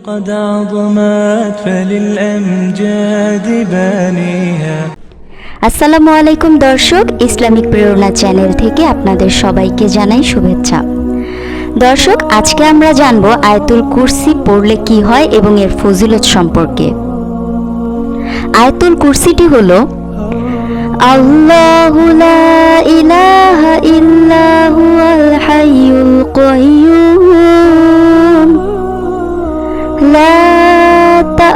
قد عظمت فللأمجاد بانيها আসসালামু আলাইকুম দর্শক ইসলামিক প্রেরণা চ্যানেল থেকে আপনাদের সবাইকে জানাই শুভেচ্ছা দর্শক আজকে আমরা জানব আয়াতুল কুরসি পড়লে কি হয় এবং এর ফজিলত সম্পর্কে আয়াতুল কুরসিটি হল আল্লাহু লা ইলাহা ইল্লা হুয়াল হাইয়ুল কাইয়্যুম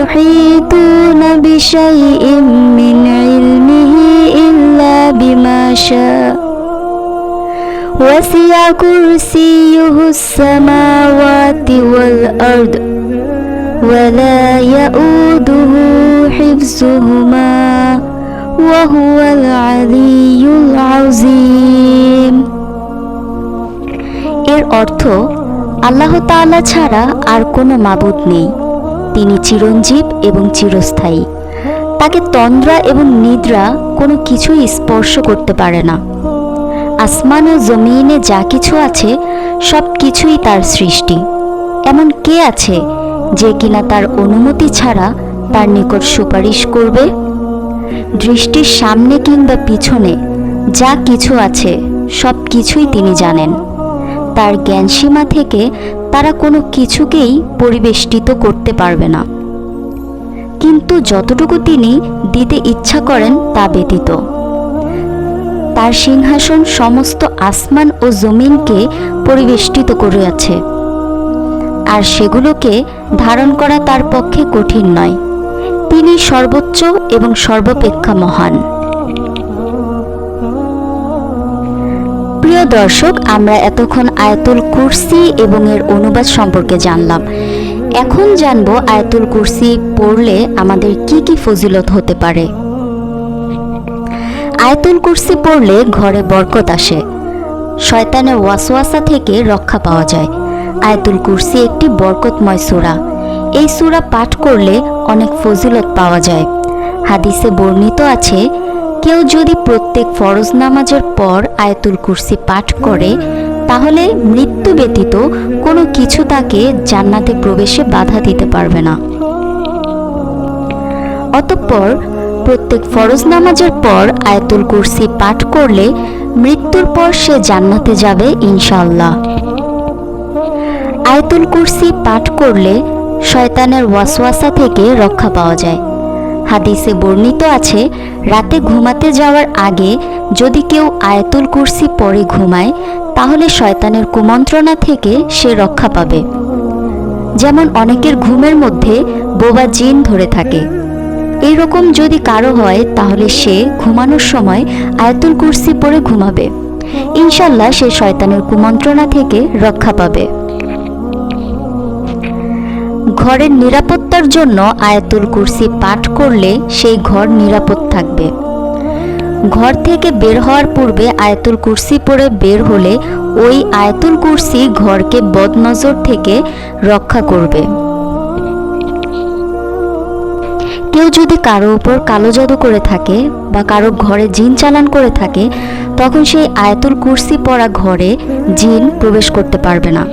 يحيطون بشيء من علمه إلا بما شاء وسع كرسيه السماوات والأرض ولا يؤوده حفظهما وهو العلي العظيم এর অর্থ আল্লাহ তাআলা ছাড়া আর কোনো মাবুদ নেই তিনি চিরঞ্জীব এবং চিরস্থায়ী। তাকে তন্দ্রা এবং নিদ্রা কোনো কিছুই স্পর্শ করতে পারে না। আসমান ও জমিনে যা কিছু আছে, সব কিছুই তার সৃষ্টি। এমন কে আছে যে কিনা তার অনুমতি ছাড়া তার নিকট সুপারিশ করবে? দৃষ্টির সামনে কিংবা পিছনে যা কিছু আছে, সব কিছুই তিনি জানেন। তার জ্ঞানসীমা থেকে তারা কোনো কিছুকেই পরিবেষ্টিত করতে পারবে না। কিন্তু যতটুকু তিনি দিতে ইচ্ছা করেন তা ব্যতীত। তার সিংহাসন সমস্ত আসমান ও জমিনকে পরিবেষ্টিত করিয়াছে। আর সেগুলোকে ধারণ করা তার পক্ষে কঠিন নয়। তিনি সর্বোচ্চ এবং সর্বাপেক্ষা মহান। প্রিয় দর্শক, আমরা এতক্ষণ আয়াতুল কুরসি এবং এর অনুবাদ সম্পর্কে জানলাম। এখন জানব আয়াতুল কুরসি পড়লে আমাদের কি কি ফজিলত হতে পারে। আয়াতুল কুরসি পড়লে ঘরে বরকত আসে। শয়তানের ওয়াসওয়াসা থেকে রক্ষা পাওয়া যায়। আয়াতুল কুরসি একটি বরকতময় সূরা। এই সূরা পাঠ করলে অনেক ফজিলত পাওয়া যায়। হাদিসে বর্ণিত আছে কেউ যদি প্রত্যেক ফরজ নামাজের পর আয়াতুল কুরসি পাঠ করে, তাহলে মৃত্যু ব্যতীত কোনো কিছু তাকে জান্নাতে প্রবেশে বাধা দিতে পারবে না। অতঃপর প্রত্যেক ফরজ নামাজের পর আয়াতুল কুরসি পাঠ করলে মৃত্যুর পর সে জান্নাতে যাবে ইনশাল্লাহ আয়াতুল কুরসি পাঠ করলে শয়তানের ওয়াসওয়াসা থেকে রক্ষা পাওয়া যায়। হাদিসে বর্ণিত আছে, রাতে ঘুমাতে যাওয়ার আগে যদি কেউ আয়াতুল কুরসি পরে ঘুমায়, তাহলে শয়তানের কুমন্ত্রণা থেকে সে রক্ষা পাবে। যেমন অনেকের ঘুমের মধ্যে বোবা জিন ধরে থাকে। এইরকম যদি কারও হয়, তাহলে সে ঘুমানোর সময় আয়াতুল কুরসি পরে ঘুমাবে। ইনশাল্লাহ সে শয়তানের কুমন্ত্রণা থেকে রক্ষা পাবে। ঘরের নিরাপত্তার জন্য আয়াতুল কুরসি পাঠ করলে সেই ঘর নিরাপদ থাকবে। ঘর থেকে বের হওয়ার পূর্বে আয়াতুল কুরসি পড়ে বের হলে ওই আয়াতুল কুরসি ঘরকে বদনজর থেকে রক্ষা করবে। কেউ যদি কারও উপর কালো জাদু করে থাকে বা কারও ঘরে জিন চালান করে থাকে, তখন সেই আয়াতুল কুরসি পড়া ঘরে জিন প্রবেশ করতে পারবে না।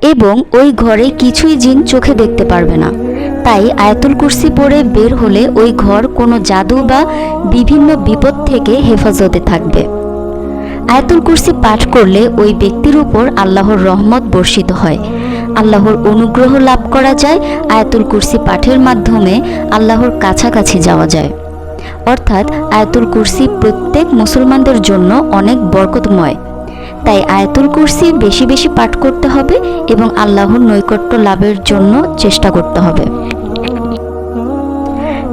এবং ওই ঘরে কিছুই জিন চোখে দেখতে পারবে না। তাই আয়াতুল কুরসি পড়ে বের হলে ওই ঘর কোনো জাদু বা বিভিন্ন বিপদ থেকে হেফাজতে থাকবে। আয়াতুল কুরসি পাঠ করলে ওই ব্যক্তির উপর আল্লাহর রহমত বর্ষিত হয়। আল্লাহর অনুগ্রহ লাভ করা যায় আয়াতুল কুরসি পাঠের মাধ্যমে আল্লাহর কাছাকাছি যাওয়া যায়। অর্থাৎ আয়াতুল কুরসি প্রত্যেক মুসলমানদের জন্য অনেক বরকতময়। তাই আয়াতুল কুরসি বেশি বেশি পাঠ করতে হবে এবং আল্লাহর নৈকট্য লাভের জন্য চেষ্টা করতে হবে।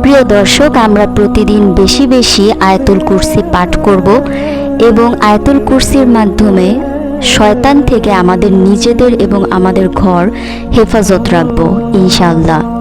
প্রিয় দর্শক, আমরা প্রতিদিন বেশি বেশি আয়াতুল কুরসি পাঠ করব এবং আয়াতুল কুরসির মাধ্যমে শয়তান থেকে আমাদের নিজেদের এবং আমাদের ঘর হেফাজত রাখব, ইনশাআল্লাহ।